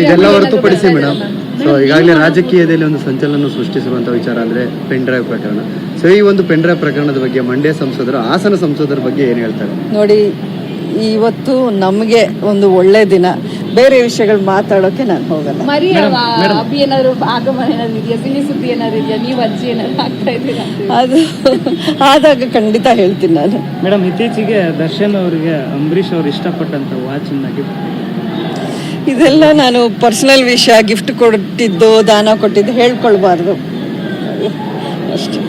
ಇದೆಲ್ಲ ಹೊರತುಪಡಿಸಿ madam. So ಈಗಾಗಲೇ ರಾಜಕೀಯದಲ್ಲಿ ಒಂದು ಸಂಚಲನ ಸೃಷ್ಟಿಸಿರುವಂತ ವಿಚಾರ ಅಂದ್ರೆ ಪೆನ್ ಡ್ರೈವ್ ಪ್ರಕರಣ. ಸೊ ಈ ಒಂದು ಪೆನ್ ಡ್ರೈವ್ ಪ್ರಕರಣದ ಬಗ್ಗೆ ಮಂಡ್ಯ ಸಂಸದರು ಹಾಸನ ಸಂಸದರ ಬಗ್ಗೆ ಏನ್ ಹೇಳ್ತಾರೆ? ನೋಡಿ ಇವತ್ತು ನಮಗೆ ಒಂದು ಒಳ್ಳೆ ದಿನ. ಬೇರೆ ವಿಷಯಗಳು ಮಾತಾಡೋಕೆ ನಾನು ಹೋಗಲ್ಲ. ಮರಿ ಏನಾದ್ರು ಆಗಮನ ಏನಾದ್ರು ಇದೆಯಾ? ಸಿಹಿ ಸುದ್ದಿ ಏನಾದ್ರು ಇದೆಯಾ? ನೀವು ಅಜ್ಜಿ ಏನಾದ್ರು ಆಗ್ತಾ ಇದ್ದೀರಾ? ಅದು ಆದಾಗ ಖಂಡಿತ ಹೇಳ್ತೀನಿ ನಾನು. ಮೇಡಮ್ ಇತ್ತೀಚೆಗೆ ದರ್ಶನ್ ಅವರಿಗೆ ಅಂಬರೀಶ್ ಅವರು ಇಷ್ಟಪಟ್ಟಂತ ವಾಚ್ ಗಿಫ್ಟ್ ಇದೆಲ್ಲ ನಾನು ಪರ್ಸನಲ್ ವಿಷಯ ಗಿಫ್ಟ್ ಕೊಟ್ಟಿದ್ದು ದಾನ ಕೊಟ್ಟಿದ್ದು ಹೇಳ್ಕೊಳ್ಬಾರ್ದು. ಅಷ್ಟೇ.